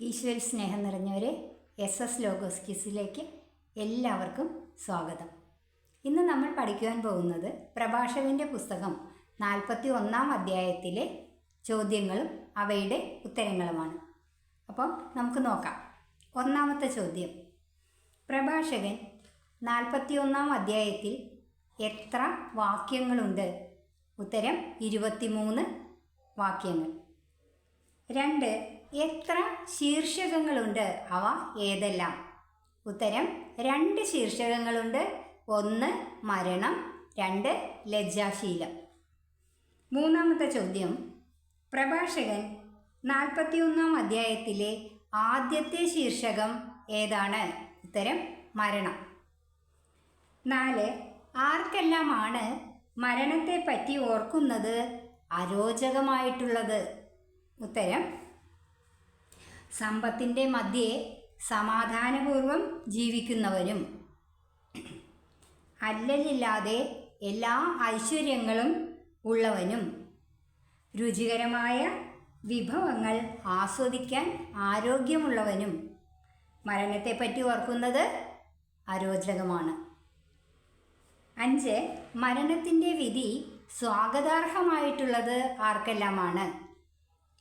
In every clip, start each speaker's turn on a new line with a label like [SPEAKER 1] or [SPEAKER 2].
[SPEAKER 1] ഈശ്വര സ്നേഹം നിറഞ്ഞവരെ എസ് എസ് ലോഗോസ് കിസിലേക്ക് എല്ലാവർക്കും സ്വാഗതം. ഇന്ന് നമ്മൾ പഠിക്കുവാൻ പോകുന്നത് പ്രഭാഷകന്റെ പുസ്തകം നാൽപ്പത്തി ഒന്നാം അധ്യായത്തിലെ ചോദ്യങ്ങളും അവയുടെ ഉത്തരങ്ങളുമാണ്. അപ്പം നമുക്ക് നോക്കാം. ഒന്നാമത്തെ ചോദ്യം. പ്രഭാഷകൻ നാൽപ്പത്തി ഒന്നാം അധ്യായത്തിൽ എത്ര വാക്യങ്ങളുണ്ട്? ഉത്തരം ഇരുപത്തിമൂന്ന് വാക്യങ്ങൾ. രണ്ട് എത്ര ശീർഷകങ്ങളുണ്ട്? അവ ഏതെല്ലാം? ഉത്തരം രണ്ട് ശീർഷകങ്ങളുണ്ട്. ഒന്ന് മരണം രണ്ട് ലജ്ജാശീലം. മൂന്നാമത്തെ ചോദ്യം പ്രഭാഷകൻ നാൽപ്പത്തിയൊന്നാം അധ്യായത്തിലെ ആദ്യത്തെ ശീർഷകം ഏതാണ്? ഉത്തരം മരണം. നാല് ആർക്കെല്ലാമാണ് മരണത്തെപ്പറ്റി ഓർക്കുന്നത് അരോചകമായിട്ടുള്ളത്? ഉത്തരം സമ്പത്തിന്റെ മധ്യേ സമാധാനപൂർവം ജീവിക്കുന്നവരും. അല്ലലില്ലാതെ എല്ലാ ഐശ്വര്യങ്ങളും ഉള്ളവനും. രുചികരമായ വിഭവങ്ങൾ ആസ്വദിക്കാൻ ആരോഗ്യമുള്ളവനും. മരണത്തെപ്പറ്റി ഓർക്കുന്നത് അരോചകമാണ്. അഞ്ച് മരണത്തിന്റെ വിധി സ്വാഗതാർഹമായിട്ടുള്ളത് ആർക്കെല്ലാമാണ്?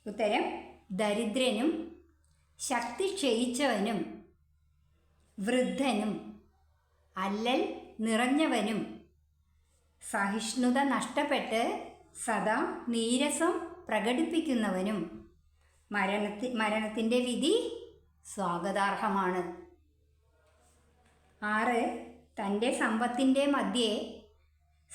[SPEAKER 1] ഉത്തരം ദരിദ്രനും ശക്തി ക്ഷയിച്ചവനും വൃദ്ധനും അല്ലൽ നിറഞ്ഞവനും. സഹിഷ്ണുത നഷ്ടപ്പെട്ട് സദാ നീരസം പ്രകടിപ്പിക്കുന്നവനും. മരണത്തി മരണത്തിന്റെ വിധി സ്വാഗതാർഹമാണ്. ആറ് തന്റെ സമ്പത്തിന്റെ മധ്യേ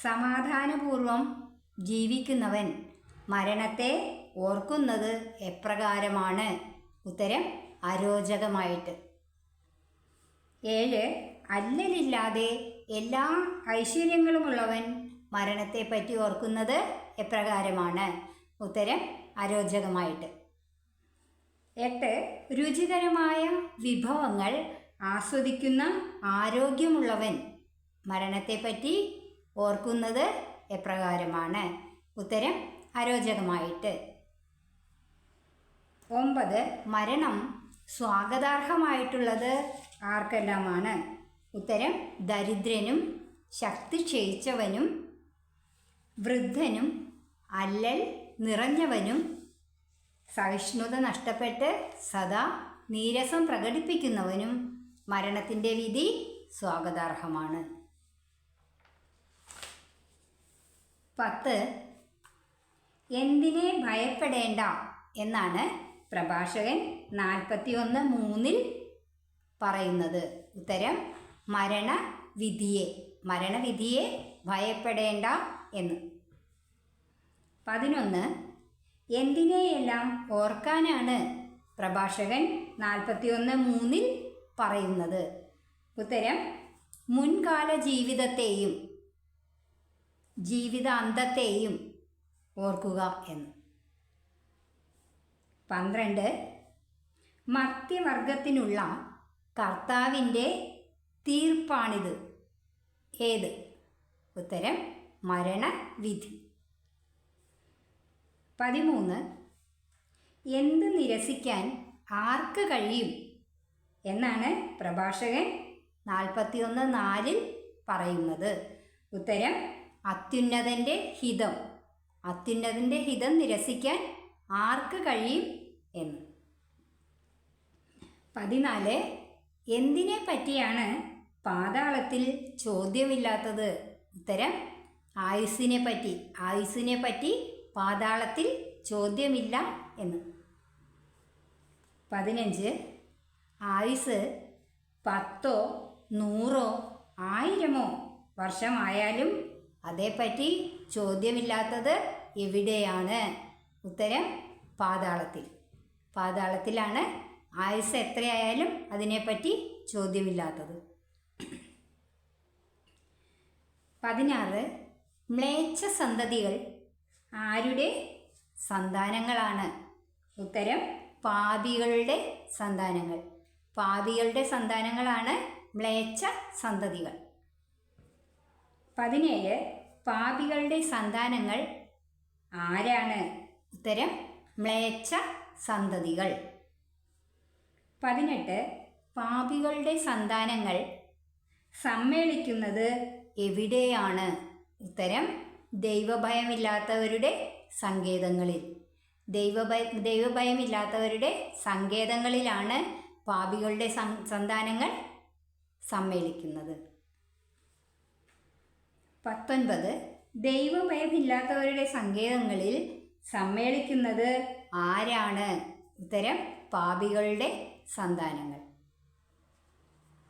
[SPEAKER 1] സമാധാനപൂർവം ജീവിക്കുന്നവൻ മരണത്തെ ഓർക്കുന്നത് എപ്രകാരമാണ്? ഉത്തരം അരോചകമായിട്ട്. ഏഴ് അല്ലലില്ലാതെ എല്ലാ ഐശ്വര്യങ്ങളുമുള്ളവൻ മരണത്തെപ്പറ്റി ഓർക്കുന്നത് എപ്രകാരമാണ്? ഉത്തരം അരോചകമായിട്ട്. എട്ട് രുചികരമായ വിഭവങ്ങൾ ആസ്വദിക്കുന്ന ആരോഗ്യമുള്ളവൻ മരണത്തെപ്പറ്റി ഓർക്കുന്നത് എപ്രകാരമാണ്? ഉത്തരം അരോചകമായിട്ട്. ഒമ്പത് മരണം സ്വാഗതാർഹമായിട്ടുള്ളത് ആർക്കെല്ലാമാണ്? ഉത്തരം ദരിദ്രനും ശക്തി ക്ഷയിച്ചവനും വൃദ്ധനും അല്ലൽ നിറഞ്ഞവനും സഹിഷ്ണുത നഷ്ടപ്പെട്ട് സദാ നീരസം പ്രകടിപ്പിക്കുന്നവനും മരണത്തിന്റെ വിധി സ്വാഗതാർഹമാണ്. പത്ത് എന്തിനെ ഭയപ്പെടേണ്ട? എന്നാണ് പ്രഭാഷകൻ നാൽപ്പത്തിയൊന്ന് മൂന്നിൽ പറയുന്നത്. ഉത്തരം മരണവിധിയെ മരണവിധിയെ ഭയപ്പെടേണ്ട എന്ന്. പതിനൊന്ന് എന്തിനെയെല്ലാം ഓർക്കാനാണ് പ്രഭാഷകൻ നാൽപ്പത്തിയൊന്ന് മൂന്നിൽ പറയുന്നത്? ഉത്തരം മുൻകാല ജീവിതത്തെയും ജീവിതാന്തത്തെയും ഓർക്കുക എന്ന്. പന്ത്രണ്ട്. മധ്യവർഗത്തിനുള്ള കർത്താവിന്റെ തീർപ്പാണിത്. ഏത്? ഉത്തരം മരണവിധി. പതിമൂന്ന്. എന്ത് നിരസിക്കാൻ ആർക്ക് കഴിയും? എന്നാണ് പ്രഭാഷകൻ നാൽപ്പത്തിയൊന്ന് നാലിൽ പറയുന്നത്. ഉത്തരം അത്യുന്നതന്റെ ഹിതം. അത്യുന്നതന്റെ ഹിതം നിരസിക്കാൻ ആർക്ക് കഴിയും? എന്ന്. പതിനാല് എന്തിനെ പറ്റിയാണ് പാതാളത്തിൽ ചോദ്യമില്ലാത്തത്? ഉത്തരം ആയുസ്സിനെ പറ്റി. ആയുസ്സിനെ പറ്റി പാതാളത്തിൽ ചോദ്യമില്ല എന്ന്. പതിനഞ്ച് ആയുസ് പത്തോ നൂറോ ആയിരമോ വർഷമായാലും അതേപ്പറ്റി ചോദ്യമില്ലാത്തത് എവിടെയാണ്? ഉത്തരം പാതാളത്തിൽ. പാതാളത്തിലാണ് ആയുസ് എത്രയായാലും അതിനെപ്പറ്റി ചോദ്യമില്ലാത്തത്. പതിനാറ് മ്ലേച്ഛ സന്തതികൾ ആരുടെ സന്താനങ്ങളാണ്? ഉത്തരം പാപികളുടെ സന്താനങ്ങൾ. പാപികളുടെ സന്താനങ്ങളാണ് മ്ലേച്ഛ സന്തതികൾ. പതിനേഴ് പാപികളുടെ സന്താനങ്ങൾ ആരാണ്? ഉത്തരം മ്ലേച്ഛ സന്തതികൾ. പതിനെട്ട്. പാപികളുടെ സന്താനങ്ങൾ. സമ്മേളിക്കുന്നത് എവിടെയാണ്? ഉത്തരം ദൈവഭയമില്ലാത്തവരുടെ സങ്കേതങ്ങളിൽ. ദൈവഭയ ദൈവഭയമില്ലാത്തവരുടെ സങ്കേതങ്ങളിലാണ് പാപികളുടെ സന്താനങ്ങൾ സമ്മേളിക്കുന്നത്. പത്തൊൻപത്. ദൈവഭയമില്ലാത്തവരുടെ സങ്കേതങ്ങളിൽ സമ്മേളിക്കുന്നത് ആരാണ്? ഉത്തരം പാപികളുടെ സന്താനങ്ങൾ.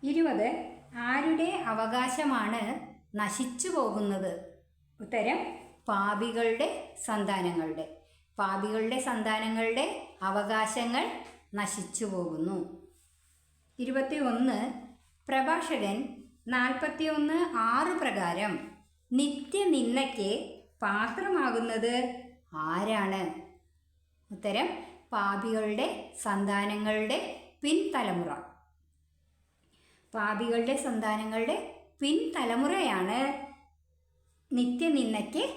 [SPEAKER 1] ഇരുപത് ആരുടെ അവകാശമാണ് നശിച്ചു പോകുന്നത്? ഉത്തരം പാപികളുടെ സന്താനങ്ങളുടെ. പാപികളുടെ സന്താനങ്ങളുടെ അവകാശങ്ങൾ നശിച്ചു പോകുന്നു. ഇരുപത്തി ഒന്ന് പ്രഭാഷകൻ നാൽപ്പത്തിയൊന്ന് ആറ് പ്രകാരം നിത്യനിന്ദയ്ക്ക് പാത്രമാകുന്നത് ആരാണ്? ഉത്തരം പാപികളുടെ സന്താനങ്ങളുടെ പിൻതലമുറ. പാപികളുടെ സന്താനങ്ങളുടെ പിൻതലമുറയാണ് നിത്യനിന്ദയ്ക്ക്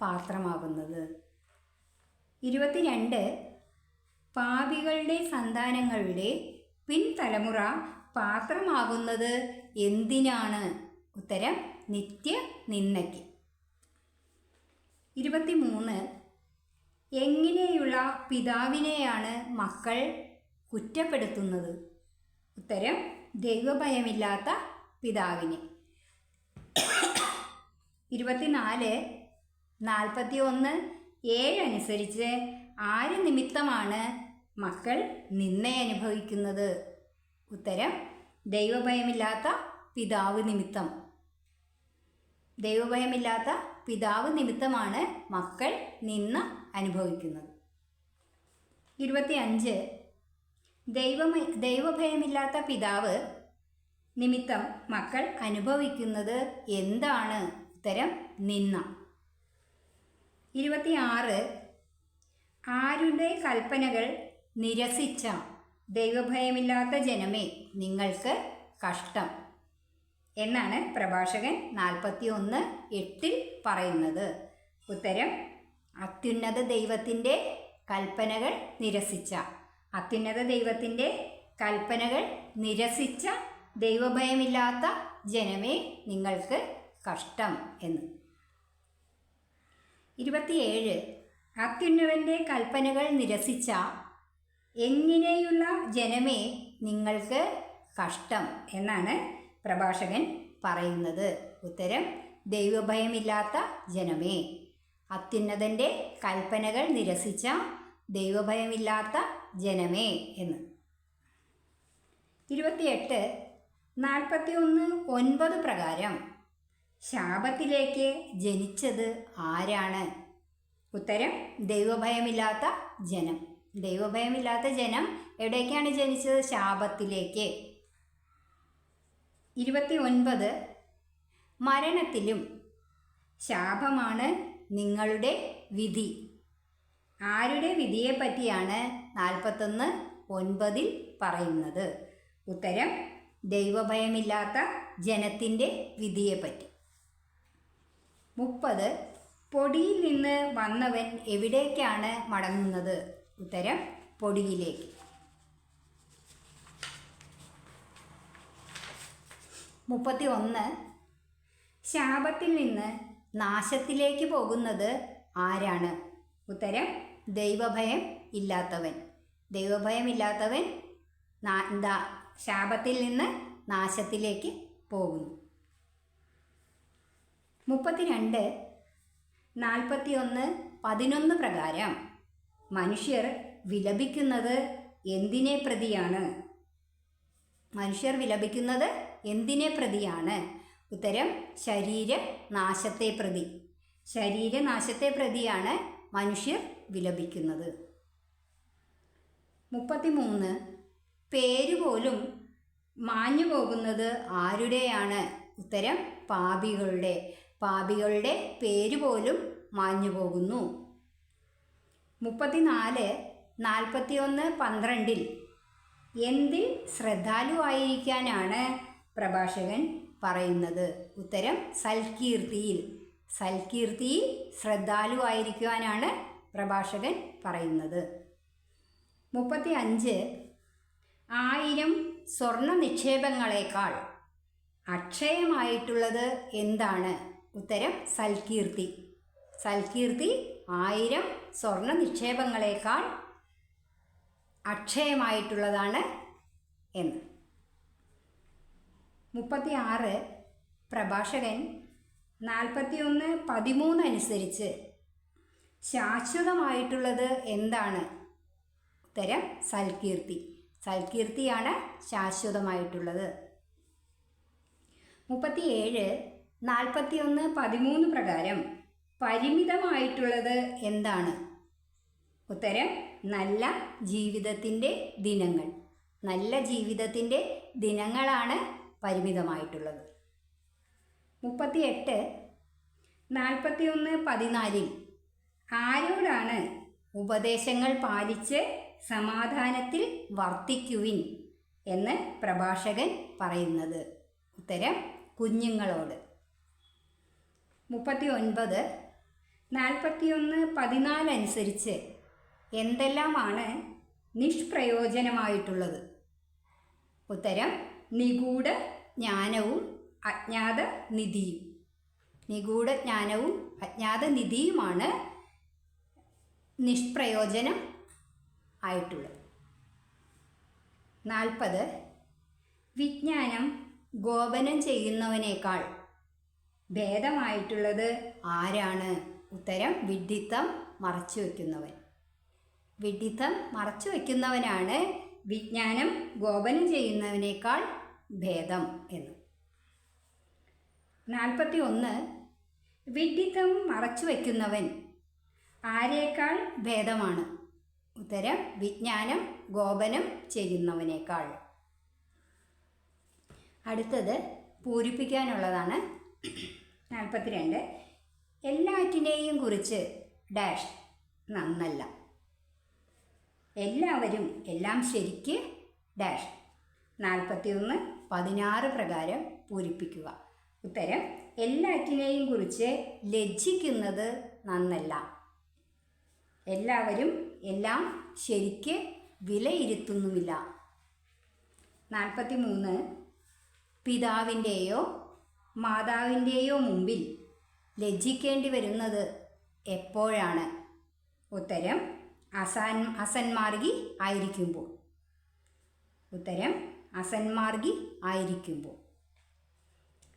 [SPEAKER 1] പാത്രമാകുന്നത്. ഇരുപത്തിരണ്ട്. പാപികളുടെ സന്താനങ്ങളുടെ പിൻതലമുറ പാത്രമാകുന്നത് എന്തിനാണ്? ഉത്തരം നിത്യ നിന്ദയ്ക്ക് ഇരുപത്തിമൂന്ന്. എങ്ങനെയുള്ള പിതാവിനെയാണ് മക്കൾ കുറ്റപ്പെടുത്തുന്നത്? ഉത്തരം ദൈവഭയമില്ലാത്ത പിതാവിനെ. ഇരുപത്തിനാല് നാൽപ്പത്തി ഒന്ന് ഏഴ് അനുസരിച്ച് ആര് നിമിത്തമാണ് മക്കൾ നിന്നയനുഭവിക്കുന്നത് ഉത്തരം ദൈവഭയമില്ലാത്ത പിതാവ് നിമിത്തം. ദൈവഭയമില്ലാത്ത പിതാവ് നിമിത്തമാണ് മക്കൾ നിന്ന അനുഭവിക്കുന്നത്. ഇരുപത്തി അഞ്ച് ദൈവമ ദൈവഭയമില്ലാത്ത പിതാവ് നിമിത്തം മക്കൾ അനുഭവിക്കുന്നത് എന്താണ്? ഉത്തരം നിന്ന ഇരുപത്തി ആറ് ആരുടെ കൽപ്പനകൾ നിരസിച്ച ദൈവഭയമില്ലാത്ത ജനമേ നിങ്ങൾക്ക് കഷ്ടം? എന്നാണ് പ്രഭാഷകൻ നാൽപ്പത്തി ഒന്ന് എട്ടിൽ പറയുന്നത്. ഉത്തരം അത്യുന്നത ദൈവത്തിന്റെ കൽപ്പനകൾ നിരസിച്ച അത്യുന്നത ദൈവത്തിന്റെ കൽപ്പനകൾ നിരസിച്ച ദൈവഭയമില്ലാത്ത ജനമേ നിങ്ങൾക്ക് കഷ്ടം എന്ന്. ഇരുപത്തിയേഴ് അത്യുന്നതന്റെ കൽപ്പനകൾ നിരസിച്ച എങ്ങനെയുള്ള ജനമേ നിങ്ങൾക്ക് കഷ്ടം എന്നാണ് പ്രഭാഷകൻ പറയുന്നത്. ഉത്തരം ദൈവഭയമില്ലാത്ത ജനമേ. അത്യുന്നതന്റെ കൽപ്പനകൾ നിരസിച്ച ദൈവഭയമില്ലാത്ത ജനമേ എന്ന്. ഇരുപത്തിയെട്ട് നാൽപ്പത്തി ഒന്ന് ഒൻപത് പ്രകാരം ശാപത്തിലേക്ക് ജനിച്ചത് ആരാണ്? ഉത്തരം ദൈവഭയമില്ലാത്ത ജനം. ദൈവഭയമില്ലാത്ത ജനം എവിടേക്കാണ് ജനിച്ചത്? ശാപത്തിലേക്ക്. ഇരുപത്തി ഒൻപത് മരണത്തിലും ശാപമാണ് നിങ്ങളുടെ വിധി. ആരുടെ വിധിയെ പറ്റിയാണ് നാൽപ്പത്തൊന്ന് ഒൻപതിൽ പറയുന്നത്? ഉത്തരം ദൈവഭയമില്ലാത്ത ജനത്തിന്റെ വിധിയെപ്പറ്റി. മുപ്പത് പൊടിയിൽ നിന്ന് വന്നവൻ എവിടേക്കാണ് മടങ്ങുന്നത്? ഉത്തരം പൊടിയിലേക്ക്. മുപ്പത്തി ഒന്ന് ശാപത്തിൽ നിന്ന് നാശത്തിലേക്ക് പോകുന്നത് ആരാണ്? ഉത്തരം ദൈവഭയം ഇല്ലാത്തവൻ. ദൈവഭയം ഇല്ലാത്തവൻ എന്താ ശാപത്തിൽ നിന്ന് നാശത്തിലേക്ക് പോകുന്നു. മുപ്പത്തിരണ്ട് നാൽപ്പത്തി ഒന്ന് പതിനൊന്ന് പ്രകാരം മനുഷ്യർ വിലപിക്കുന്നത് എന്തിനെ പ്രതിയാണ്? മനുഷ്യർ വിലപിക്കുന്നത് എന്തിനെ പ്രതിയാണ്? ഉത്തരം ശരീര നാശത്തെ പ്രതി. ശരീരനാശത്തെ പ്രതിയാണ് മനുഷ്യർ വിലപിക്കുന്നത്. മുപ്പത്തിമൂന്ന്. പേര് പോലും മാഞ്ഞു പോകുന്നത് ആരുടെയാണ്? ഉത്തരം പാപികളുടെ. പാപികളുടെ പേര് പോലും മാഞ്ഞു പോകുന്നു മുപ്പത്തിനാല്. നാൽപ്പത്തിയൊന്ന് പന്ത്രണ്ടിൽ എന്തിൽ ശ്രദ്ധാലുവായിരിക്കാനാണ് പ്രഭാഷകൻ പറയുന്നത്. ഉത്തരം സൽകീർത്തിയിൽ. സൽകീർത്തിയിൽ ശ്രദ്ധാലുവായിരിക്കുവാനാണ് പ്രഭാഷകൻ പറയുന്നത്. മുപ്പത്തി അഞ്ച് ആയിരം സ്വർണ നിക്ഷേപങ്ങളെക്കാൾ അക്ഷയമായിട്ടുള്ളത് എന്താണ്? ഉത്തരം സൽകീർത്തി. സൽകീർത്തി ആയിരം സ്വർണ നിക്ഷേപങ്ങളെക്കാൾ അക്ഷയമായിട്ടുള്ളതാണ് എന്ന്. മുപ്പത്തി ആറ് പ്രഭാഷകൻ നാൽപ്പത്തിയൊന്ന് പതിമൂന്ന് അനുസരിച്ച് ശാശ്വതമായിട്ടുള്ളത് എന്താണ്? ഉത്തരം സൽകീർത്തി. സൽകീർത്തിയാണ് ശാശ്വതമായിട്ടുള്ളത്. മുപ്പത്തിയേഴ് നാൽപ്പത്തിയൊന്ന് പതിമൂന്ന് പ്രകാരം പരിമിതമായിട്ടുള്ളത് എന്താണ്? ഉത്തരം നല്ല ജീവിതത്തിന്റെ ദിനങ്ങൾ. നല്ല ജീവിതത്തിന്റെ ദിനങ്ങളാണ് പരിമിതമായിട്ടുള്ളത്. മുപ്പത്തിയെട്ട് നാൽപ്പത്തിയൊന്ന് പതിനാലിൽ ആരോടാണ് ഉപദേശങ്ങൾ പാലിച്ച് സമാധാനത്തിൽ വർത്തിക്കുവിൻ എന്ന് പ്രഭാഷകൻ പറയുന്നത്? ഉത്തരം കുഞ്ഞുങ്ങളോട്. മുപ്പത്തി ഒൻപത് നാൽപ്പത്തിയൊന്ന് പതിനാലനുസരിച്ച് എന്തെല്ലാമാണ് നിഷ്പ്രയോജനമായിട്ടുള്ളത്? ഉത്തരം നിഗൂഢ ജ്ഞാനവും അജ്ഞാത നിധിയും. നിഗൂഢ ജ്ഞാനവും അജ്ഞാത നിധിയുമാണ് നിഷ്പ്രയോജനം ആയിട്ടുള്ളത്. നാൽപ്പത് വിജ്ഞാനം ഗോപനം ചെയ്യുന്നവനേക്കാൾ ഭേദമായിട്ടുള്ളത് ആരാണ്? ഉത്തരം വിഡിത്തം മറച്ചു വയ്ക്കുന്നവൻ വിഡിത്തം മറച്ചു വയ്ക്കുന്നവനാണ് വിജ്ഞാനം ഗോപനം ചെയ്യുന്നതിനേക്കാൾ ഭേദം എന്ന്. നാൽപ്പത്തി ഒന്ന് വിഡിത്തം മറച്ചു വയ്ക്കുന്നവൻ ആരേക്കാൾ ഭേദമാണ്? ഉത്തരം വിജ്ഞാനം ഗോപനം ചെയ്യുന്നവനേക്കാൾ. അടുത്തത് പൂരിപ്പിക്കാനുള്ളതാണ്. നാൽപ്പത്തിരണ്ട് എല്ലാറ്റിനെയും കുറിച്ച് ഡാഷ് നന്നല്ല. എല്ലാവരും എല്ലാം ശരിക്ക് ഡാഷ് നാൽപ്പത്തിയൊന്ന് പതിനാറ് പ്രകാരം പൂരിപ്പിക്കുക. ഉത്തരം എല്ലാറ്റിനെയും കുറിച്ച് ലജ്ജിക്കുന്നത് നന്നല്ല. എല്ലാവരും എല്ലാം ശരിക്ക് വിലയിരുത്തുന്നുമില്ല. നാൽപ്പത്തി മൂന്ന് പിതാവിന്റെയോ മാതാവിന്റെയോ മുമ്പിൽ ലജ്ജിക്കേണ്ടി വരുന്നത് എപ്പോഴാണ്? ഉത്തരം അസാൻ അസന്മാർഗി ആയിരിക്കുമ്പോൾ. ഉത്തരം അസന്മാർഗി ആയിരിക്കുമ്പോൾ.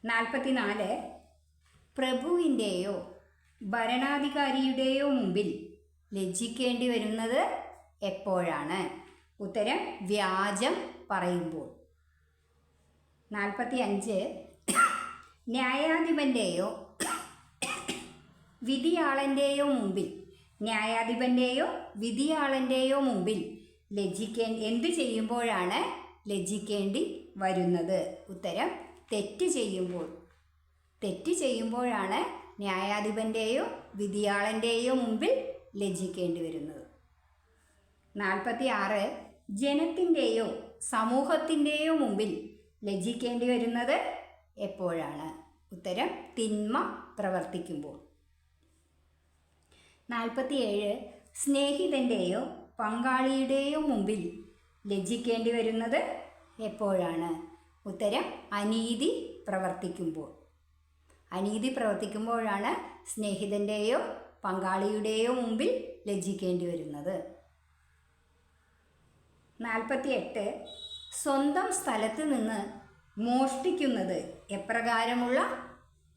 [SPEAKER 1] നാൽപ്പത്തിനാല് പ്രഭുവിന്റെയോ ഭരണാധികാരിയുടെയോ മുമ്പിൽ ലജ്ജിക്കേണ്ടി വരുന്നത് എപ്പോഴാണ്? ഉത്തരം വ്യാജം പറയുമ്പോൾ. നാൽപ്പത്തി അഞ്ച് ന്യായാധിപന്റെയോ വിധിയാളന്റെയോ മുമ്പിൽ ന്യായാധിപന്റെയോ വിധിയാളന്റെയോ മുമ്പിൽ ലജ്ജിക്കേ എന്ത് ചെയ്യുമ്പോഴാണ് ലജ്ജിക്കേണ്ടി വരുന്നത്? ഉത്തരം തെറ്റ് ചെയ്യുമ്പോൾ. തെറ്റ് ചെയ്യുമ്പോഴാണ് ന്യായാധിപന്റെയോ വിധിയാളന്റെയോ മുമ്പിൽ ലജ്ജിക്കേണ്ടി വരുന്നത്. നാൽപ്പത്തി ആറ് ജനത്തിന്റെയോ സമൂഹത്തിന്റെയോ മുമ്പിൽ ലജ്ജിക്കേണ്ടി വരുന്നത് എപ്പോഴാണ്? ഉത്തരം തിന്മ പ്രവർത്തിക്കുമ്പോൾ. നാൽപ്പത്തിയേഴ് സ്നേഹിതന്റെയോ പങ്കാളിയുടെയോ മുമ്പിൽ ലജ്ജിക്കേണ്ടി വരുന്നത് എപ്പോഴാണ്? ഉത്തരം അനീതി പ്രവർത്തിക്കുമ്പോൾ. അനീതി പ്രവർത്തിക്കുമ്പോഴാണ് സ്നേഹിതന്റെയോ പങ്കാളിയുടെയോ മുമ്പിൽ ലജ്ജിക്കേണ്ടി വരുന്നത്. നാൽപ്പത്തിയെട്ട് സ്വന്തം സ്ഥലത്ത് നിന്ന് മോഷ്ടിക്കുന്നത് എപ്രകാരമുള്ള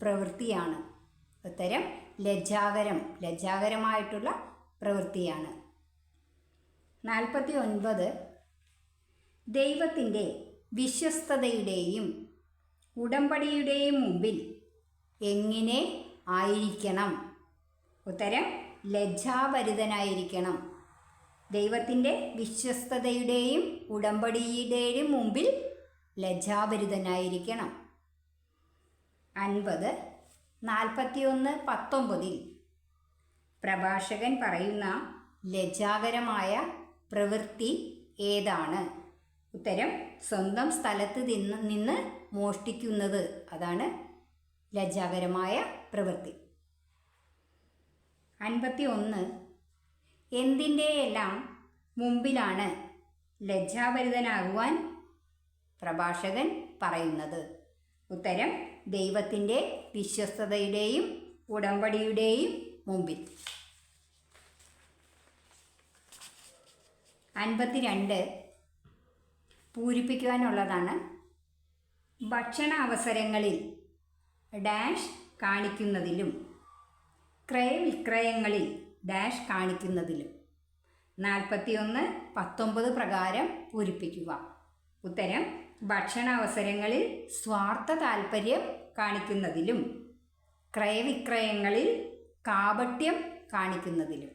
[SPEAKER 1] പ്രവൃത്തിയാണ്? ഉത്തരം ലജ്ജാകരം ലജ്ജാകരമായിട്ടുള്ള പ്രവൃത്തിയാണ്. നാൽപ്പത്തി ഒൻപത് ദൈവത്തിന്റെ വിശ്വസ്തതയുടെയും ഉടമ്പടിയുടെയും മുമ്പിൽ എങ്ങനെ ആയിരിക്കണം? ഉത്തരം ലജ്ജാഭരിതനായിരിക്കണം ദൈവത്തിന്റെ വിശ്വസ്തതയുടെയും ഉടമ്പടിയുടെയും മുമ്പിൽ ലജ്ജാഭരിതനായിരിക്കണം അൻപത് നാൽപ്പത്തിയൊന്ന് പത്തൊമ്പതിൽ. പ്രഭാഷകൻ പറയുന്ന ലജ്ജാകരമായ പ്രവൃത്തി ഏതാണ്? ഉത്തരം സ്വന്തം സ്ഥലത്ത് നിന്ന് നിന്ന് മോഷ്ടിക്കുന്നത്. അതാണ് ലജ്ജാകരമായ പ്രവൃത്തി. അൻപത്തി ഒന്ന് എന്തിന്റെയെല്ലാം മുമ്പിലാണ് ലജ്ജാഭരിതനാകുവാൻ പ്രഭാഷകൻ പറയുന്നത്? ഉത്തരം ദൈവത്തിന്റെ വിശ്വസ്തതയുടെയും ഉടമ്പടിയുടെയും മുമ്പിൽ. അൻപത്തിരണ്ട് പൂരിപ്പിക്കുവാനുള്ളതാണ് ഭക്ഷണ അവസരങ്ങളിൽ ഡാഷ് കാണിക്കുന്നതിലും ക്രയവിക്രയങ്ങളിൽ ഡാഷ് കാണിക്കുന്നതിലും. നാൽപ്പത്തിയൊന്ന് പത്തൊമ്പത് പ്രകാരം പൂരിപ്പിക്കുക. ഉത്തരം ഭക്ഷണ അവസരങ്ങളിൽ സ്വാർത്ഥ താൽപ്പര്യം കാണിക്കുന്നതിലും ക്രയവിക്രയങ്ങളിൽ കാപട്യം കാണിക്കുന്നതിലും.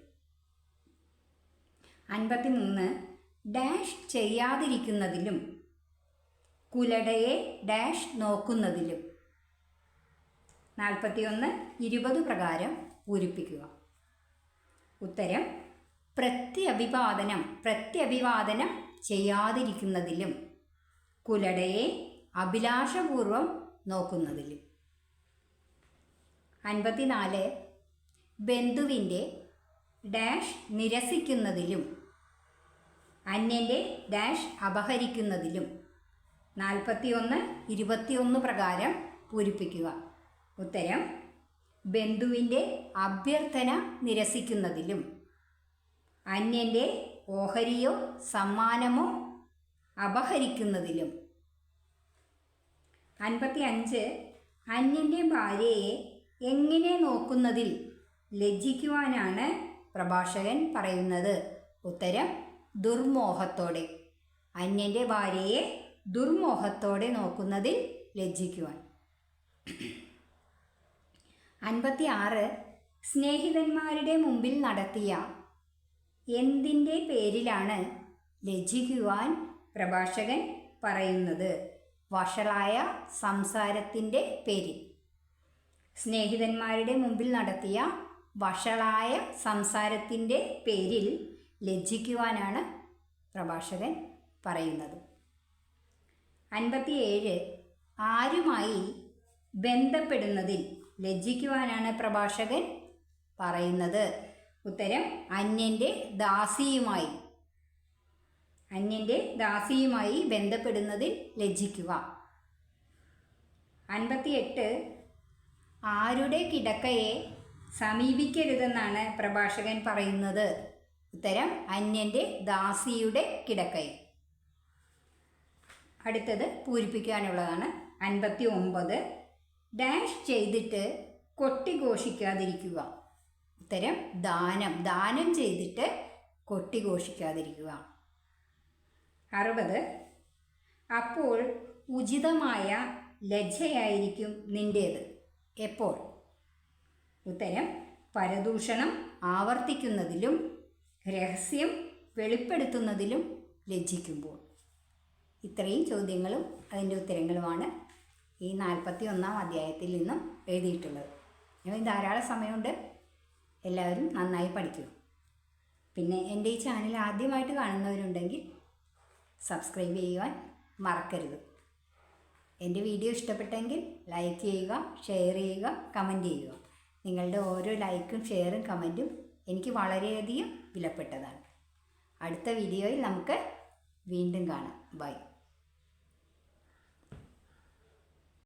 [SPEAKER 1] അൻപത്തിമൂന്ന്. ഡാഷ് ചെയ്യാതിരിക്കുന്നതിലും. കുലടയെ ഡാഷ് നോക്കുന്നതിലും. നാൽപ്പത്തിയൊന്ന്. ഇരുപത് പ്രകാരം പൂരിപ്പിക്കുക. ഉത്തരം. പ്രത്യഭിവാദനം പ്രത്യഭിവാദനം ചെയ്യാതിരിക്കുന്നതിലും. കുലടയെ അഭിലാഷപൂർവം നോക്കുന്നതിൽ. അൻപത്തിനാല് ബന്ധുവിന്റെ ഡാഷ് നിരസിക്കുന്നതിലും അന്യന്റെ ഡാഷ് അപഹരിക്കുന്നതിലും. നാൽപ്പത്തിയൊന്ന് ഇരുപത്തിയൊന്ന് പ്രകാരം പൂരിപ്പിക്കുക. ഉത്തരം ബന്ധുവിന്റെ അഭ്യർത്ഥന നിരസിക്കുന്നതിലും അന്യന്റെ ഓഹരിയോ സമ്മാനമോ അപഹരിക്കുന്നതിലും. അൻപത്തി അഞ്ച് അന്യന്റെ ഭാര്യയെ എങ്ങനെ നോക്കുന്നതിൽ ലജ്ജിക്കുവാനാണ് പ്രഭാഷകൻ പറയുന്നത്. ഉത്തരം ദുർമോഹത്തോടെ. അന്യന്റെ ഭാര്യയെ ദുർമോഹത്തോടെ നോക്കുന്നതിൽ ലജ്ജിക്കുവാൻ. അൻപത്തി ആറ് സ്നേഹിതന്മാരുടെ മുമ്പിൽ നടത്തിയ എന്തിന്റെ പേരിലാണ് ലജ്ജിക്കുവാൻ പ്രഭാഷകൻ പറയുന്നത് വഷളായ സംസാരത്തിന്റെ പേരിൽ. സ്നേഹിതന്മാരുടെ മുമ്പിൽ നടത്തിയ വഷളായ സംസാരത്തിന്റെ പേരിൽ ലജ്ജിക്കുവാനാണ് പ്രഭാഷകൻ പറയുന്നത്. അൻപത്തിയേഴ് ആരുമായി ബന്ധപ്പെടുന്നതിൽ ലജ്ജിക്കുവാനാണ് പ്രഭാഷകൻ പറയുന്നത്. ഉത്തരം അന്യന്റെ ദാസിയുമായി അന്യന്റെ ദാസിയുമായി ബന്ധപ്പെടുന്നതിൽ ലജ്ജിക്കുക. അൻപത്തിയെട്ട് ആരുടെ കിടക്കയെ സമീപിക്കരുതെന്നാണ് പ്രഭാഷകൻ പറയുന്നത്. ഉത്തരം അന്യന്റെ ദാസിയുടെ കിടക്കയെ അടുത്തത് പൂരിപ്പിക്കാനുള്ളതാണ്. അൻപത്തി ഒമ്പത് ഡാഷ് ചെയ്തിട്ട് കൊട്ടിഘോഷിക്കാതിരിക്കുക ഉത്തരം ദാനം. ദാനം ചെയ്തിട്ട് കൊട്ടിഘോഷിക്കാതിരിക്കുക അറുപത്. അപ്പോൾ ഉചിതമായ ലജ്ജയായിരിക്കും നിന്റേത് എപ്പോൾ? ഉത്തരം പരദൂഷണം ആവർത്തിക്കുന്നതിലും രഹസ്യം വെളിപ്പെടുത്തുന്നതിലും ലജ്ജിക്കുമ്പോൾ. ഇത്രയും ചോദ്യങ്ങളും അതിന്റെ ഉത്തരങ്ങളുമാണ് ഈ നാൽപ്പത്തി ഒന്നാം അധ്യായത്തിൽ നിന്നും എഴുതിയിട്ടുള്ളത്. ഇനി ധാരാളം സമയമുണ്ട്. എല്ലാവരും നന്നായി പഠിക്കൂ. പിന്നെ എന്റെ ഈ ചാനൽ ആദ്യമായിട്ട് കാണുന്നവരുണ്ടെങ്കിൽ സബ്സ്ക്രൈബ് ചെയ്യുവാൻ മറക്കരുത്. എന്റെ വീഡിയോ ഇഷ്ടപ്പെട്ടെങ്കിൽ ലൈക്ക് ചെയ്യുക ഷെയർ ചെയ്യുക കമന്റ് ചെയ്യുക. നിങ്ങളുടെ ഓരോ ലൈക്കും ഷെയറും കമന്റും എനിക്ക് വളരെയധികം വിലപ്പെട്ടതാണ്. അടുത്ത വീഡിയോയിൽ നമുക്ക് വീണ്ടും കാണാം. ബൈ.